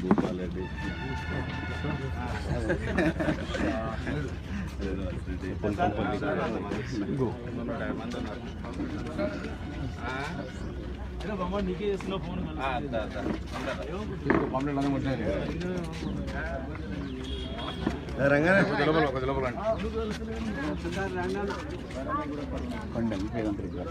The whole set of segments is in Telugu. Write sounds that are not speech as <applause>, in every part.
భూపాలరెడ్డి శ్రీనివాసరెడ్డి నీకే చేస్తున్నా ఫోన్ రంగానే కొద్ది లోపల కొద్ది లోపల రండి. కొండల్ రేవంత్ రెడ్డి గారు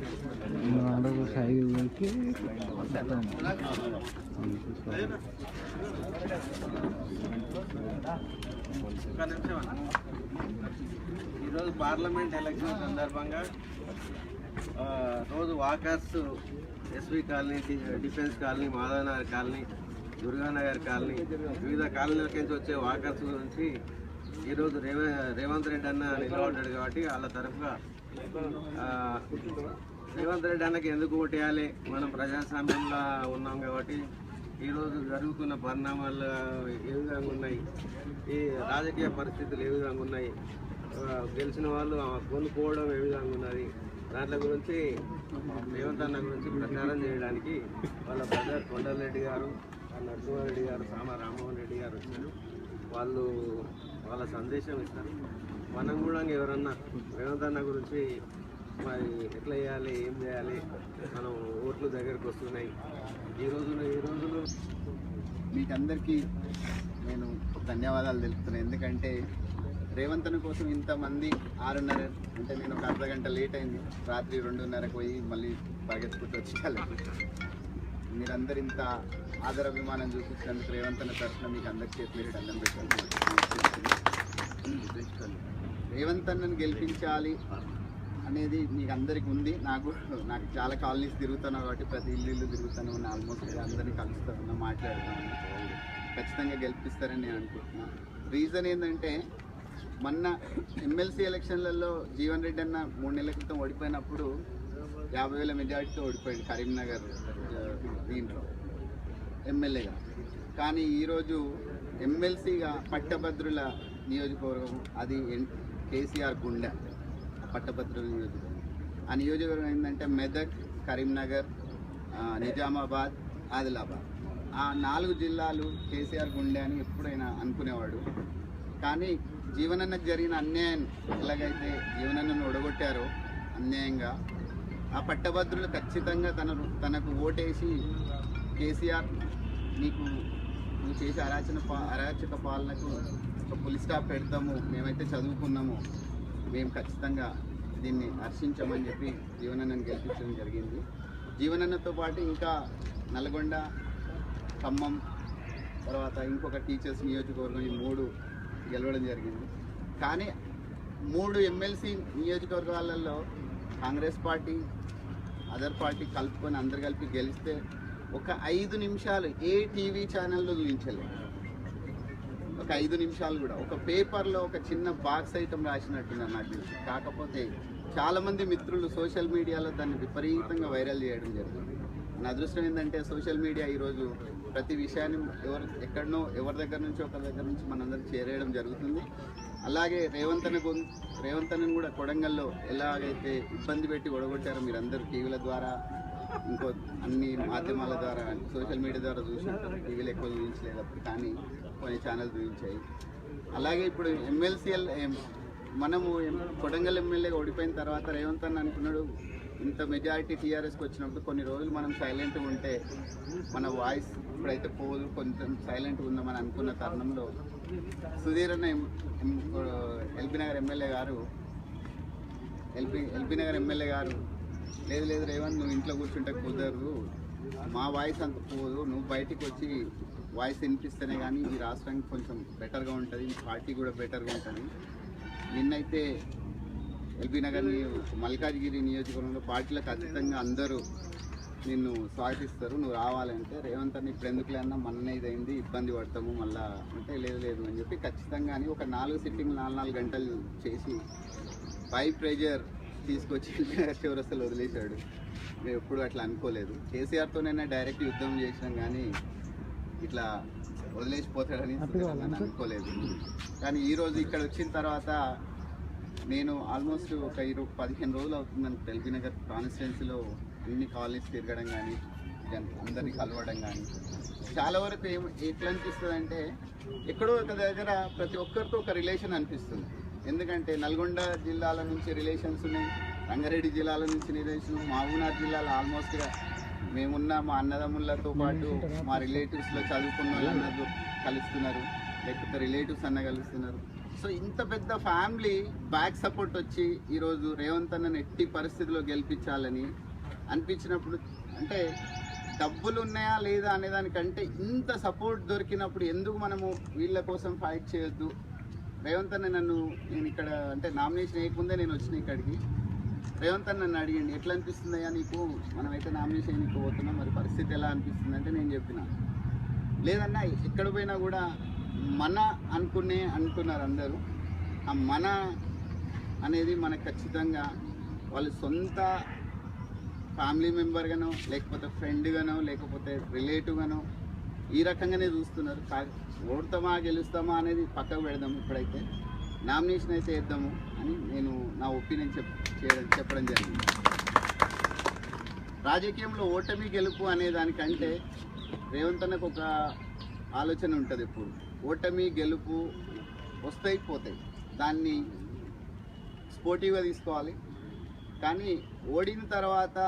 ఎమ్మడు. ఒక్క ఈరోజు పార్లమెంట్ ఎలక్షన్ సందర్భంగా రోజు walkers SV colony defence colony Madhavanagar colony Durganagar colony వివిధ కాలనీల నుంచి వచ్చే వాకర్స్ గురించి ఈరోజు రేవంత్ రెడ్డి అన్న నిలబడ్డాడు కాబట్టి వాళ్ళ తరఫుగా రేవంత్ రెడ్డి అన్నకి ఎందుకు ఓటేయాలి? మనం ప్రజాస్వామ్యంలో ఉన్నాం కాబట్టి ఈరోజు జరుగుతున్న పరిణామాలు ఏ విధంగా ఉన్నాయి? ఈ రాజకీయ పరిస్థితులు ఏ విధంగా ఉన్నాయి? గెలిచిన వాళ్ళు కొనుక్కోవడం ఏ విధంగా ఉన్నది? దాంట్లో గురించి రేవంత్ అన్న గురించి ప్రచారం చేయడానికి వాళ్ళ బ్రదర్ కొండలరెడ్డి గారు నరసింహారెడ్డి గారు సామ రామ్మోహన్ రెడ్డి గారు వచ్చారు. వాళ్ళు వాళ్ళ సందేశం ఇస్తారు. మనం కూడా ఎవరన్నా రేవంత్ అన్న గురించి మరి ఎట్లా చేయాలి ఏం చేయాలి? మనం ఓట్లు దగ్గరకు వస్తున్నాయి. ఈ రోజున ఈ రోజులు మీకందరికీ నేను ధన్యవాదాలు తెలుపుతున్నాను ఎందుకంటే రేవంతన కోసం ఇంతమంది ఆరున్నర అంటే నేను ఒక అర్ధ గంట లేట్ అయింది. రాత్రి రెండున్నరకు పోయి మళ్ళీ పరిగెత్తుకుంటూ వచ్చేయాలి. మీరందరు ఇంత ఆదరాభిమానం చూపించినందుకు రేవంతన తరఫున మీకు అందరికీ చేతులు దండం పెట్టాలి రేవంత్ అన్నను గెలిపించాలి అనేది మీకు అందరికి ఉంది. నాకు నాకు చాలా కాలనీస్ తిరుగుతున్నాను కాబట్టి ప్రతి ఇల్లు ఇల్లు తిరుగుతాను. ఆల్మోస్ట్ అందరినీ కలుస్తాను మాట్లాడుతున్నాను. మాట్లాడుతాను ఖచ్చితంగా గెలిపిస్తారని నేను అనుకుంటున్నాను రీజన్ ఏంటంటే మొన్న ఎమ్మెల్సీ ఎలక్షన్లలో జీవన్ రెడ్డి అన్న మూడు నెలల క్రితం ఓడిపోయినప్పుడు యాభై వేల మెజార్టీతో ఓడిపోయాడు కరీంనగర్ దీంట్లో ఎమ్మెల్యేగా. కానీ ఈరోజు ఎమ్మెల్సీగా పట్టభద్రుల నియోజకవర్గం అది ఎన్- కేసీఆర్ గుండె పట్టభద్రుల నియోజకవర్గం. ఆ నియోజకవర్గం ఏంటంటే మెదక్ కరీంనగర్ నిజామాబాద్ ఆదిలాబాద్. ఆ నాలుగు జిల్లాలు కేసీఆర్ గుండె అని ఎప్పుడైనా అనుకునేవాడు. కానీ జీవనన్నకు జరిగిన అన్యాయం ఎలాగైతే జీవనన్నను ఒడగొట్టారో అన్యాయంగా ఆ పట్టభద్రులు ఖచ్చితంగా తన తనకు ఓటేసి కేసీఆర్ నీకు నువ్వు చేసే అరాచన పా అరాచక పాలనకు ఒక పులి స్టాప్ పెడతాము మేమైతే చదువుకున్నాము. మేము ఖచ్చితంగా దీన్ని హర్షించమని చెప్పి జీవనన్నను గెలిపించడం జరిగింది. జీవనన్నతో పాటు ఇంకా నల్గొండ ఖమ్మం తర్వాత ఇంకొక టీచర్స్ నియోజకవర్గం ఈ మూడు గెలవడం జరిగింది. కానీ మూడు ఎమ్మెల్సీ నియోజకవర్గాలలో కాంగ్రెస్ పార్టీ అదర్ పార్టీ కలుపుకొని అందరు కలిపి గెలిస్తే ఒక ఐదు నిమిషాలు ఏ టీవీ ఛానల్లో చూపించలేదు. ఒక ఐదు నిమిషాలు కూడా. ఒక పేపర్లో ఒక చిన్న బాక్స్ ఐటమ్ రాసినట్టున్నారు నాకు తెలిసి. కాకపోతే చాలామంది మిత్రులు సోషల్ మీడియాలో దాన్ని విపరీతంగా వైరల్ చేయడం జరిగింది. నా అదృష్టం ఏంటంటే సోషల్ మీడియా ఈరోజు ప్రతి విషయాన్ని ఎవరు ఎక్కడనో ఎవరి దగ్గర నుంచి ఒకరి దగ్గర నుంచి మనందరం చేరేయడం జరుగుతుంది. అలాగే రేవంత్ అన్న రేవంత్ అన్నను కూడా కొడంగల్లో ఎలాగైతే ఇబ్బంది పెట్టి ఒడగొట్టారో మీరందరూ టీవీల ద్వారా ఇంకో అన్ని మాధ్యమాల ద్వారా సోషల్ మీడియా ద్వారా చూసినట్టు టీవీలు ఎక్కువ చూపించలేదు అప్పుడు కానీ కొన్ని ఛానల్ చూపించాయి. అలాగే ఇప్పుడు ఎమ్మెల్సీఎల్ మనము కొడంగల్ ఎమ్మెల్యేగా ఓడిపోయిన తర్వాత రేవంత్ అన్న అనుకున్నాడు ఇంత మెజారిటీ టీఆర్ఎస్కి వచ్చినప్పుడు కొన్ని రోజులు మనం సైలెంట్గా ఉంటే మన వాయిస్ ఇప్పుడైతే పోదు కొంచెం సైలెంట్గా ఉందామని అనుకున్న తరుణంలో సుధీర్ అన్న ఎల్బీ నగర్ ఎమ్మెల్యే గారు ఎల్బీ ఎల్బీ నగర్ ఎమ్మెల్యే గారు లేదు లేదు రేవంత్ నువ్వు ఇంట్లో కూర్చుంటే కుదరదు మా వాయిస్ అంత పోదు నువ్వు బయటికి వచ్చి వాయిస్ వినిపిస్తేనే కానీ ఈ రాష్ట్రానికి కొంచెం బెటర్గా ఉంటుంది ఈ పార్టీ కూడా బెటర్గా ఉంటుంది. నిన్నైతే ఎల్బీ నగర్ మల్కాజ్గిరి నియోజకవర్గంలో పార్టీలకు ఖచ్చితంగా అందరూ నిన్ను స్వాగతిస్తారు. నువ్వు రావాలంటే రేవంత్ అని ఇప్పుడు ఎందుకులే అన్న మొన్న ఇదైంది ఇబ్బంది పడతాము మళ్ళా అంటే లేదు లేదు అని చెప్పి ఖచ్చితంగా అని ఒక నాలుగు సిట్టింగ్ నాలుగు నాలుగు గంటలు చేసి పై ప్రెజర్ తీసుకొచ్చి <laughs> చివరస్తలు వదిలేశాడు. మేము ఎప్పుడు అట్లా అనుకోలేదు. కేసీఆర్తోనైనా డైరెక్ట్ యుద్ధం చేసినాం కానీ ఇట్లా వదిలేసిపోతాడని అనుకోలేదు. కానీ ఈరోజు ఇక్కడ వచ్చిన తర్వాత నేను ఆల్మోస్ట్ ఒక ఇరవై పదిహేను రోజులు అవుతుందని ఎల్బీ నగర్ కాన్స్టిట్యున్సీలో అన్ని కాలేజ్ తిరగడం కానీ అందరినీ కలవడం కానీ చాలా వరకు ఏం ఎట్లా అనిపిస్తుంది అంటే ఎక్కడో ఒక దగ్గర ప్రతి ఒక్కరితో ఒక రిలేషన్ అనిపిస్తుంది. ఎందుకంటే నల్గొండ జిల్లాల నుంచి రిలేషన్స్ ఉన్నాయి రంగారెడ్డి జిల్లాల నుంచి రిలేషన్ మహబూబ్నగర్ జిల్లాలో ఆల్మోస్ట్గా మేమున్న మా అన్నదమ్ములతో పాటు మా రిలేటివ్స్లో చదువుకున్న వాళ్ళన్నది కలుస్తున్నారు లేకపోతే రిలేటివ్స్ అన్న కలుస్తున్నారు. సో ఇంత పెద్ద ఫ్యామిలీ బ్యాక్ సపోర్ట్ వచ్చి ఈరోజు రేవంత్ అన్నని ఎట్టి పరిస్థితిలో గెలిపించాలని అనిపించినప్పుడు అంటే డబ్బులు ఉన్నాయా లేదా అనే దానికంటే ఇంత సపోర్ట్ దొరికినప్పుడు ఎందుకు మనము వీళ్ళ కోసం ఫైట్ చేయొద్దు? రేవంత్ అన్న నన్ను నేను ఇక్కడ అంటే నామినేషన్ వేయకముందే నేను వచ్చిన ఇక్కడికి. రేవంత్ అన్న నన్ను అడిగింది ఎట్లా అనిపిస్తుందయ్యా నీకు? మనమైతే నామినేషన్ వేయకపోతున్నాం మరి పరిస్థితి ఎలా అనిపిస్తుంది అంటే నేను చెప్పిన. లేదన్నా ఎక్కడ పోయినా కూడా మన అనుకునే అనుకున్నారు అందరూ. ఆ మన అనేది మనకు ఖచ్చితంగా వాళ్ళు సొంత ఫ్యామిలీ మెంబర్గానో లేకపోతే ఫ్రెండ్గానో లేకపోతే రిలేటివ్గానో ఈ రకంగానే చూస్తున్నారు. కా ఓడతామా గెలుస్తామా అనేది పక్కకు పెడదాం ఇప్పుడైతే. నామినేషన్ అయితే వేద్దాము అని నేను నా ఒపీనియన్ చెప్ చేయడం చెప్పడం జరిగింది. రాజకీయంలో ఓటమి గెలుపు అనే దానికంటే రేవంత్ అన్నకు ఒక ఆలోచన ఉంటుంది ఎప్పుడు ఓటమి గెలుపు వస్తాయి పోతాయి దాన్ని స్పోర్టివ్గా తీసుకోవాలి. కానీ ఓడిన తర్వాత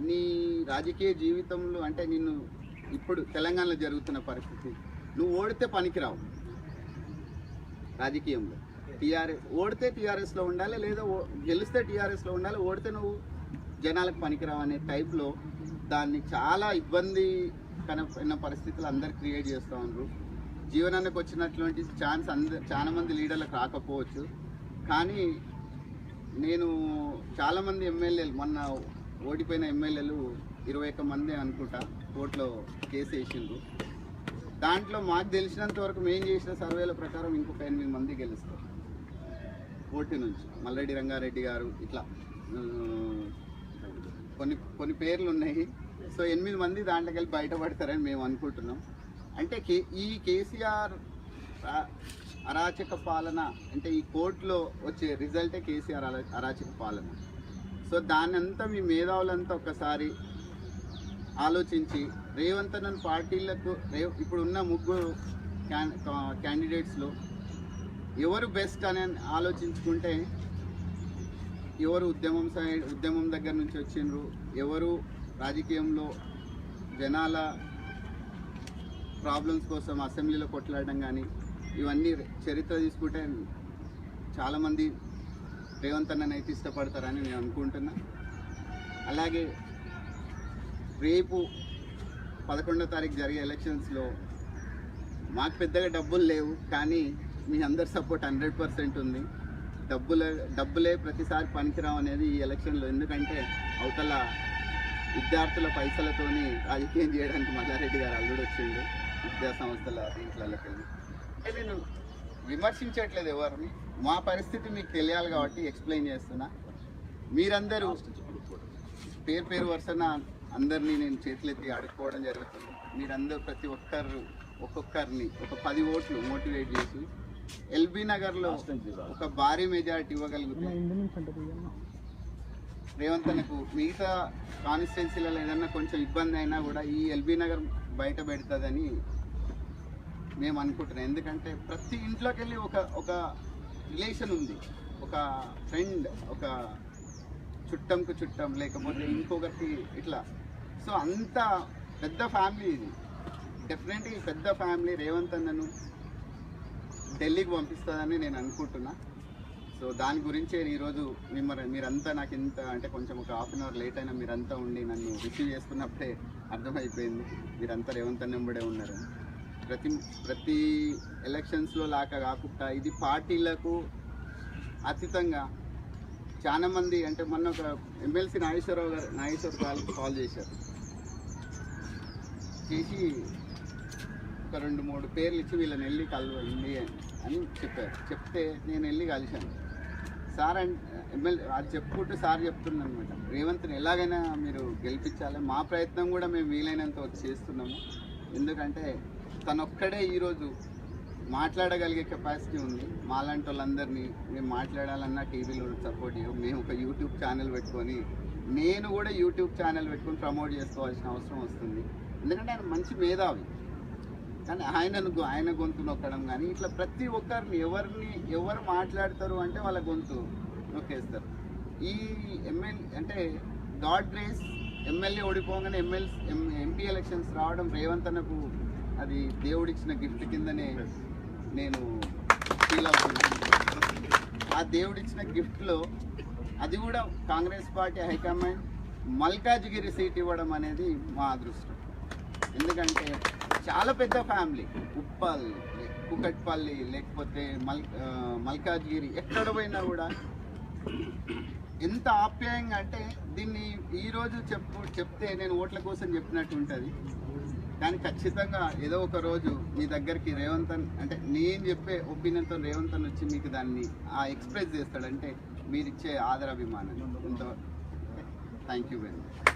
నీ రాజకీయ జీవితంలో అంటే నిన్ను ఇప్పుడు తెలంగాణలో జరుగుతున్న పరిస్థితి నువ్వు ఓడితే పనికిరావు రాజకీయంలో. టీఆర్ఎస్ ఓడితే టీఆర్ఎస్లో ఉండాలి లేదా ఓ- గెలిస్తే టీఆర్ఎస్లో ఉండాలి ఓడితే నువ్వు జనాలకు పనికిరావు అనే టైప్లో దాన్ని చాలా ఇబ్బంది కనపడిన పరిస్థితులు అందరు క్రియేట్ చేస్తూ ఉన్నారు. జీవనానికి వచ్చినటువంటి ఛాన్స్ అంద చాలా మంది లీడర్లకు రాకపోవచ్చు. కానీ నేను చాలామంది ఎమ్మెల్యేలు మొన్న ఓడిపోయిన ఎమ్మెల్యేలు ఇరవై ఒక్క మంది అనుకుంటా కోర్టులో కేసు వేసిండ్రు. దాంట్లో మాకు తెలిసినంత వరకు మేము చేసిన సర్వేల ప్రకారం ఇంకొక ఎనిమిది మంది గెలుస్తారు. కోర్టు నుంచి. మల్లెడ్డి రంగారెడ్డి గారు ఇట్లా కొన్ని కొన్ని పేర్లు ఉన్నాయి. సో ఎనిమిది మంది దాంట్లోకి వెళ్ళి బయటపడతారని మేము అనుకుంటున్నాం. అంటే కే ఈ కేసీఆర్ అరాచక పాలన అంటే ఈ కోర్టులో వచ్చే రిజల్టే కేసీఆర్ అరాచక పాలన. సో దానంతా మీ మేధావులంతా ఒకసారి ఆలోచించి రేవంత్ అన్న పార్టీలకు రే ఇప్పుడున్న ముగ్గురు క్యా క్యాండిడేట్స్లో ఎవరు బెస్ట్ అని ఆలోచించుకుంటే ఎవరు ఉద్యమం సైడ్ ఉద్యమం దగ్గర నుంచి వచ్చిండ్రు ఎవరు రాజకీయంలో జనాల ప్రాబ్లమ్స్ కోసం అసెంబ్లీలో కొట్లాడడం కానీ ఇవన్నీ చరిత్ర తీసుకుంటే చాలామంది రేవంత్ అన్నని అయితే ఇష్టపడతారని నేను అనుకుంటున్నా. అలాగే రేపు పదకొండో తారీఖు జరిగే ఎలక్షన్స్లో మాకు పెద్దగా డబ్బులు లేవు కానీ మీ అందరి సపోర్ట్ హండ్రెడ్ పర్సెంట్ ఉంది. డబ్బులే డబ్బులే ప్రతిసారి పనికిరావు అనేది ఈ ఎలక్షన్లో ఎందుకంటే అవతల విద్యార్థుల పైసలతోని రాజకీయం చేయడానికి మల్లారెడ్డి గారు అల్లుడు వచ్చిండు విద్యా సంస్థల దీంట్లకి వెళ్ళి. అంటే నేను విమర్శించట్లేదు ఎవరిని. మా పరిస్థితి మీకు తెలియాలి కాబట్టి ఎక్స్ప్లెయిన్ చేస్తున్నా. మీరందరూ పేరు పేరు వరుసన అందరినీ నేను చేతులెత్తి అడుక్కోవడం జరుగుతుంది. మీరందరూ ప్రతి ఒక్కరు ఒక్కొక్కరిని ఒక పది ఓట్లు మోటివేట్ చేసి ఎల్బీ నగర్లో ఒక భారీ మెజారిటీ ఇవ్వగలిగితే రేవంత్ అన్నకు మిగతా కాన్స్టిట్యున్సీలలో ఏదన్నా కొంచెం ఇబ్బంది అయినా కూడా ఈ ఎల్బీ నగర్ బయట పెడుతుందని మేము అనుకుంటున్నాం. ఎందుకంటే ప్రతి ఇంట్లోకి వెళ్ళి ఒక ఒక రిలేషన్ ఉంది. ఒక ఫ్రెండ్ ఒక చుట్టంకు చుట్టం లేకపోతే ఇంకొకటి ఇట్లా. సో అంత పెద్ద ఫ్యామిలీ ఇది. డెఫినెట్గా ఈ పెద్ద ఫ్యామిలీ రేవంత్ అన్నను ఢిల్లీకి పంపిస్తుందని నేను అనుకుంటున్నా. సో దాని గురించే ఈరోజు మిమ్మల్ని మీరంతా నాకు ఇంత అంటే కొంచెం ఒక హాఫ్ అన్ అవర్ లేట్ అయినా మీరంతా ఉండి నన్ను రిసీవ్ చేసుకున్నప్పుడే అర్థమైపోయింది. మీరంతా రేవంత్ అన్నంబడే ఉన్నారు. ప్రతి ప్రతి ఎలక్షన్స్లో లాగా కాకుండా ఇది పార్టీలకు అతీతంగా చాలామంది అంటే మొన్న ఒక ఎమ్మెల్సీ నాగేశ్వరరావు గారు నాగేశ్వర కాల్ కాల్ చేశారు. చేసి ఒక రెండు మూడు పేర్లు ఇచ్చి వీళ్ళని వెళ్ళి కలవండి అని చెప్పారు. చెప్తే నేను వెళ్ళి కలిశాను. సార్ ఎమ్మెల్యే అది చెప్పుకుంటూ సార్ చెప్తున్నాను అనమాట రేవంత్ని ఎలాగైనా మీరు గెలిపించాలి. మా ప్రయత్నం కూడా మేము వీలైనంత వచ్చి చేస్తున్నాము. ఎందుకంటే తనొక్కడే ఈరోజు మాట్లాడగలిగే కెపాసిటీ ఉంది. మాలాంటి వాళ్ళందరినీ మేము మాట్లాడాలన్నా టీవీలో సపోర్ట్ చేయం మేము ఒక యూట్యూబ్ ఛానల్ పెట్టుకొని నేను కూడా యూట్యూబ్ ఛానల్ పెట్టుకొని ప్రమోట్ చేసుకోవాల్సిన అవసరం వస్తుంది. ఎందుకంటే ఆయన మంచి మేధావి. కానీ ఆయనను ఆయన గొంతు నొక్కడం కానీ ఇట్లా ప్రతి ఒక్కరిని ఎవరిని ఎవరు మాట్లాడతారు అంటే వాళ్ళ గొంతు నొక్కేస్తారు. ఈ ఎమ్మెల్యే అంటే గాడ్ గ్రేస్ ఎమ్మెల్యే ఓడిపోగానే ఎమ్మెల్యే ఎంపీ ఎలక్షన్స్ రావడం రేవంత్ అన్నకు అది దేవుడిచ్చిన గిఫ్ట్ కిందనే నేను ఫీల్ అవుతున్నాను. ఆ దేవుడిచ్చిన గిఫ్ట్లో అది కూడా Congress party high command Malkajgiri seat ఇవ్వడం అనేది మా అదృష్టం. ఎందుకంటే చాలా పెద్ద ఫ్యామిలీ. ఉప్పల్ కుకట్పల్లి లేకపోతే మల్ మల్కాజ్గిరి ఎక్కడ పోయినా కూడా ఎంత ఆప్యాయంగా అంటే దీన్ని ఈరోజు చెప్పు చెప్తే నేను ఓట్ల కోసం చెప్పినట్టు ఉంటుంది. కానీ ఖచ్చితంగా ఏదో ఒక రోజు మీ దగ్గరికి రేవంత్ అంటే నేను చెప్పే ఒపీనియన్తో రేవంత్ వచ్చి మీకు దాన్ని ఆ ఎక్స్ప్రెస్ చేస్తాడంటే మీరు ఇచ్చే ఆదరాభిమానం. ఎంతో thank you very much.